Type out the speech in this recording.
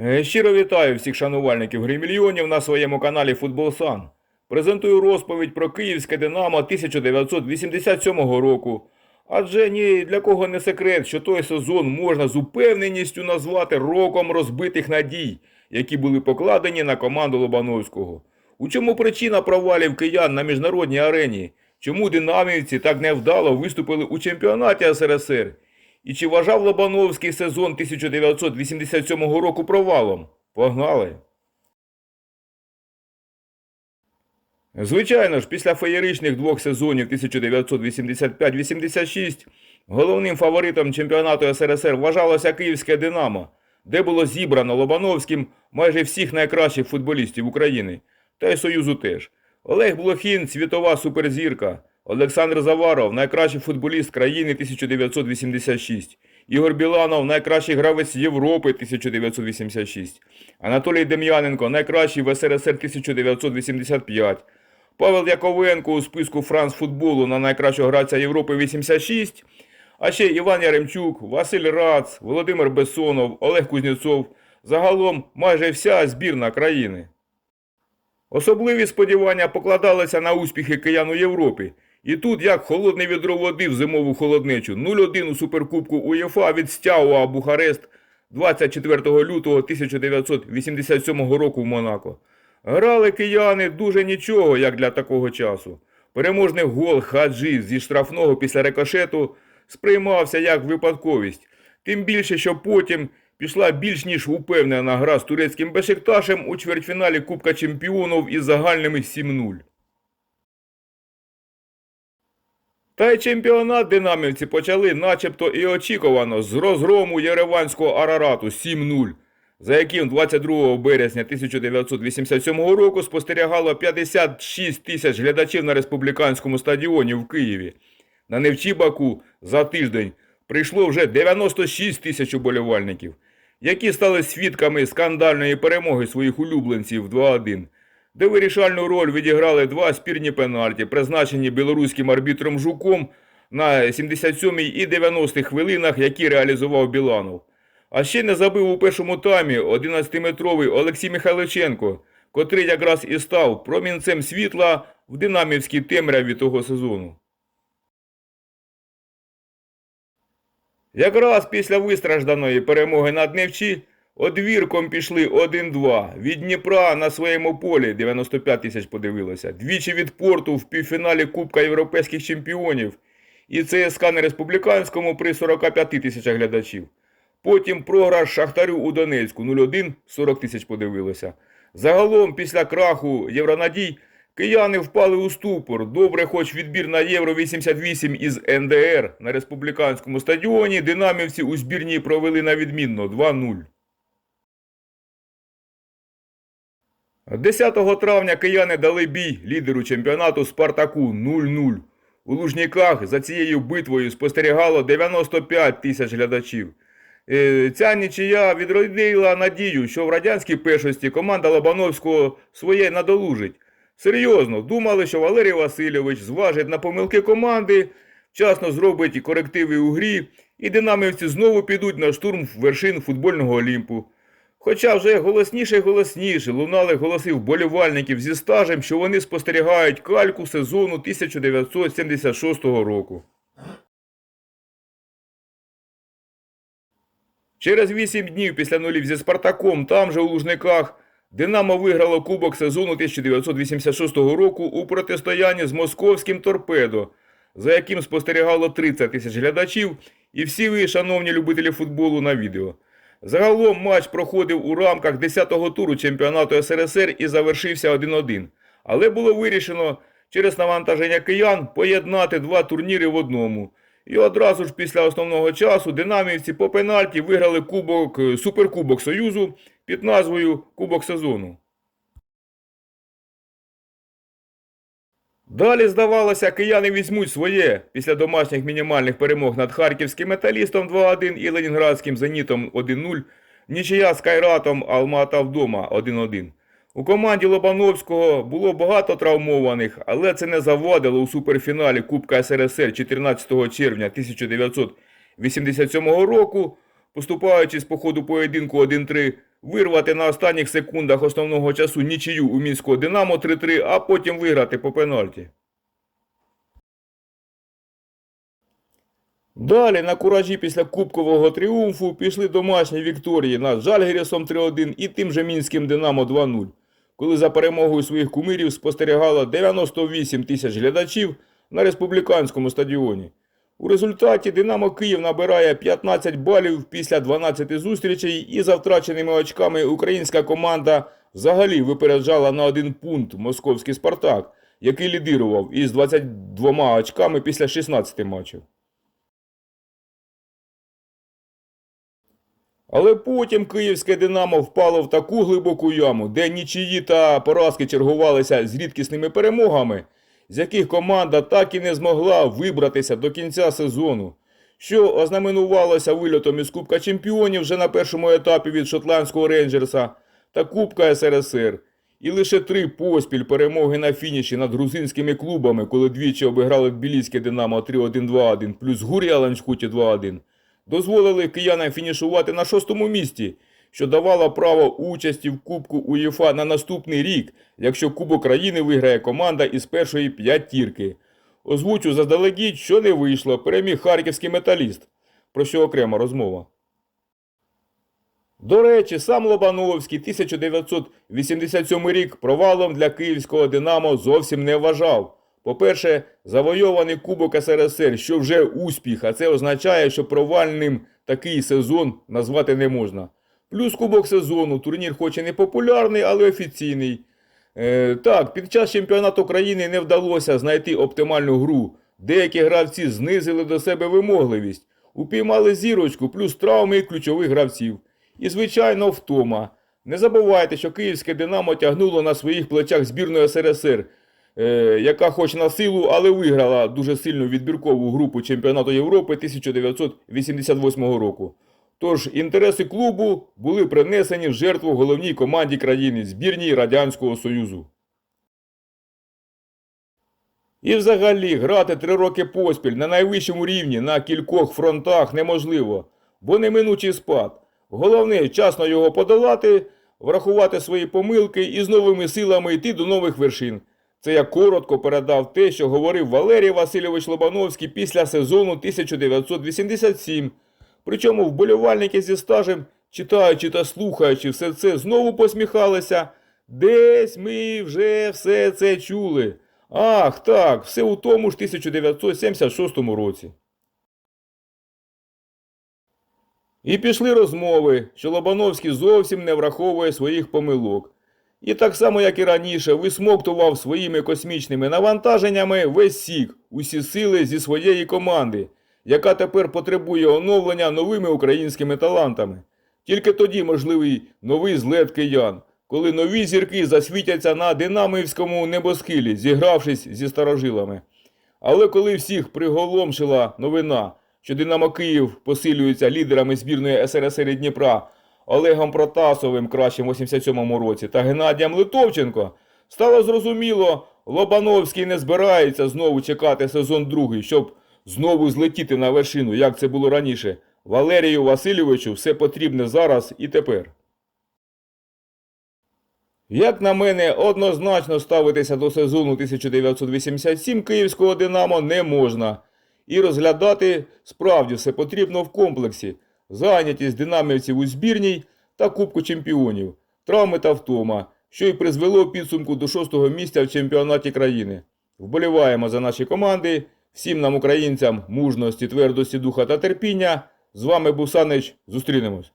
Е, Щиро вітаю всіх шанувальників гри мільйонів на своєму каналі Футболсан. Презентую розповідь про київське Динамо 1987 року. Адже ні для кого не секрет, що той сезон можна з упевненістю назвати роком розбитих надій, які були покладені на команду Лобановського. У чому причина провалів киян на міжнародній арені? Чому динамівці так невдало виступили у чемпіонаті СРСР? І чи вважав Лобановський сезон 1987 року провалом? Погнали! Звичайно ж, після феєричних двох сезонів 1985-86 головним фаворитом чемпіонату СРСР вважалося київське Динамо, де було зібрано Лобановським майже всіх найкращих футболістів України, та й Союзу теж. Олег Блохін – світова суперзірка, Олександр Заваров – найкращий футболіст країни 1986, Ігор Біланов – найкращий гравець Європи 1986, Анатолій Дем'яненко – найкращий в СРСР 1985, Павел Яковенко у списку Франс футболу на найкращого гравця Європи 86, а ще Іван Яремчук, Василь Рац, Володимир Бессонов, Олег Кузнєцов, загалом майже вся збірна країни. Особливі сподівання покладалися на успіхи киян у Європі. І тут, як холодне відро води в зимову холоднечу, 0-1 у суперкубку УЄФА від Стяуа Бухарест 24 лютого 1987 року в Монако. Грали кияни дуже нічого, як для такого часу. Переможний гол Хаджі зі штрафного після рикошету сприймався як випадковість. Тим більше, що потім пішла більш ніж упевнена гра з турецьким Бешикташем у чвертьфіналі Кубка Чемпіонів із загальними 7-0. Та й чемпіонат динамівці почали начебто і очікувано з розгрому Єреванського Арарату 7-0, за яким 22 березня 1987 року спостерігало 56 тисяч глядачів на республіканському стадіоні в Києві. На Невчі Баку за тиждень прийшло вже 96 тисяч уболівальників, які стали свідками скандальної перемоги своїх улюбленців 2-1 де вирішальну роль відіграли два спірні пенальті, призначені білоруським арбітром Жуком на 77-й і 90-х хвилинах, які реалізував Біланов. А ще не забив у першому таймі 11-метровий Олексій Михайличенко, котрий якраз і став промінцем світла в динамівській темряві того сезону. Якраз після вистражданої перемоги над Невчі одвірком пішли 1-2. Від Дніпра на своєму полі 95 тисяч подивилося. Двічі від порту в півфіналі Кубка Європейських чемпіонів. І ЦСКА на республіканському при 45 тисячах глядачів. Потім програш Шахтарю у Донецьку 0-1, 40 тисяч подивилося. Загалом, після краху Євронадій, кияни впали у ступор. Добре, хоч відбір на Євро 88 із НДР на республіканському стадіоні динамівці у збірній провели на відмінно 2-0. 10 травня кияни дали бій лідеру чемпіонату Спартаку 0-0. У Лужніках за цією битвою спостерігало 95 тисяч глядачів. Е, Ця нічия відродила надію, що в радянській першості команда Лобановського своє надолужить. Серйозно, думали, що Валерій Васильович зважить на помилки команди, вчасно зробить корективи у грі, і динамівці знову підуть на штурм вершин футбольного Олімпу. Хоча вже голосніше і голосніше лунали голоси вболівальників зі стажем, що вони спостерігають кальку сезону 1976 року. Через 8 днів після нулів зі Спартаком, там же у Лужниках, Динамо виграло кубок сезону 1986 року у протистоянні з московським торпедо, за яким спостерігало 30 тисяч глядачів і всі ви, шановні любителі футболу, на відео. Загалом матч проходив у рамках 10-го туру чемпіонату СРСР і завершився 1-1. Але було вирішено через навантаження киян поєднати два турніри в одному. І одразу ж після основного часу динамівці по пенальті виграли кубок, е, суперкубок Союзу під назвою Кубок сезону. Далі, здавалося, кияни візьмуть своє після домашніх мінімальних перемог над харківським металістом 2-1 і ленінградським зенітом 1-0, нічия з Кайратом Алмата вдома 1-1. У команді Лобановського було багато травмованих, але це не завадило у суперфіналі Кубка СРСР 14 червня 1987 року, поступаючи з походу поєдинку 1-3, вирвати на останніх секундах основного часу нічию у мінського Динамо 3-3, а потім виграти по пенальті. Далі на куражі після кубкового тріумфу пішли домашні вікторії над Жальгірісом 3-1 і тим же мінським Динамо 2-0, коли за перемогою своїх кумирів спостерігало 98 тисяч глядачів на республіканському стадіоні. У результаті Динамо Київ набирає 15 балів після 12 зустрічей і за втраченими очками українська команда взагалі випереджала на один пункт московський Спартак, який лідирував із 22 очками після 16 матчів. Але потім київське Динамо впало в таку глибоку яму, де нічиї та поразки чергувалися з рідкісними перемогами, з яких команда так і не змогла вибратися до кінця сезону, що ознаменувалося вильотом із Кубка Чемпіонів вже на першому етапі від шотландського рейнджерса та Кубка СРСР. І лише три поспіль перемоги на фініші над грузинськими клубами, коли двічі обіграли Тбіліське Динамо 3-1-2-1 плюс Гурія Ланчкуті 2-1, дозволили киянам фінішувати на шостому місці, що давало право участі в Кубку УЄФА на наступний рік, якщо Кубок країни виграє команда із першої п'ятірки. Озвучу заздалегідь, що не вийшло, переміг харківський металіст, про що окрема розмова. До речі, сам Лобановський 1987 рік провалом для київського Динамо зовсім не вважав. По-перше, завойований Кубок СРСР, що вже успіх, а це означає, що провальним такий сезон назвати не можна. Плюс Кубок сезону, турнір хоч і не популярний, але офіційний. Е, так, під час чемпіонату країни не вдалося знайти оптимальну гру. Деякі гравці знизили до себе вимогливість, упіймали зірочку, плюс травми ключових гравців. І, звичайно, втома. Не забувайте, що київське Динамо тягнуло на своїх плечах збірну СРСР, е, яка хоч на силу, але виграла дуже сильну відбіркову групу чемпіонату Європи 1988 року. Тож інтереси клубу були принесені в жертву головній команді країни збірній Радянського Союзу. І взагалі грати три роки поспіль на найвищому рівні на кількох фронтах неможливо, бо неминучий спад. Головне вчасно його подолати, врахувати свої помилки і з новими силами йти до нових вершин. Це я коротко передав те, що говорив Валерій Васильович Лобановський після сезону 1987. Причому вболівальники зі стажем, читаючи та слухаючи все це, знову посміхалися. Десь ми вже все це чули. Ах, так, все у тому ж 1976 році. І пішли розмови, що Лобановський зовсім не враховує своїх помилок. І так само, як і раніше, висмоктував своїми космічними навантаженнями весь сік, усі сили зі своєї команди, яка тепер потребує оновлення новими українськими талантами. Тільки тоді можливий новий злет киян, коли нові зірки засвітяться на динамівському небосхилі, зігравшись зі старожилами. Але коли всіх приголомшила новина, що Динамо Київ посилюється лідерами збірної СРСР Дніпра Олегом Протасовим кращим в 87-му році та Геннадієм Литовченко, стало зрозуміло, Лобановський не збирається знову чекати сезон другий, щоб знову злетіти на вершину, як це було раніше. Валерію Васильовичу все потрібне зараз і тепер. Як на мене, однозначно ставитися до сезону 1987 київського Динамо не можна. І розглядати справді все потрібно в комплексі. Зайнятість динамівців у збірній та Кубку чемпіонів, травми та втома, що й призвело підсумку до шостого місця в чемпіонаті країни. Вболіваємо за наші команди. Всім нам, українцям, мужності, твердості духа та терпіння. З вами був Санич. Зустрінемось.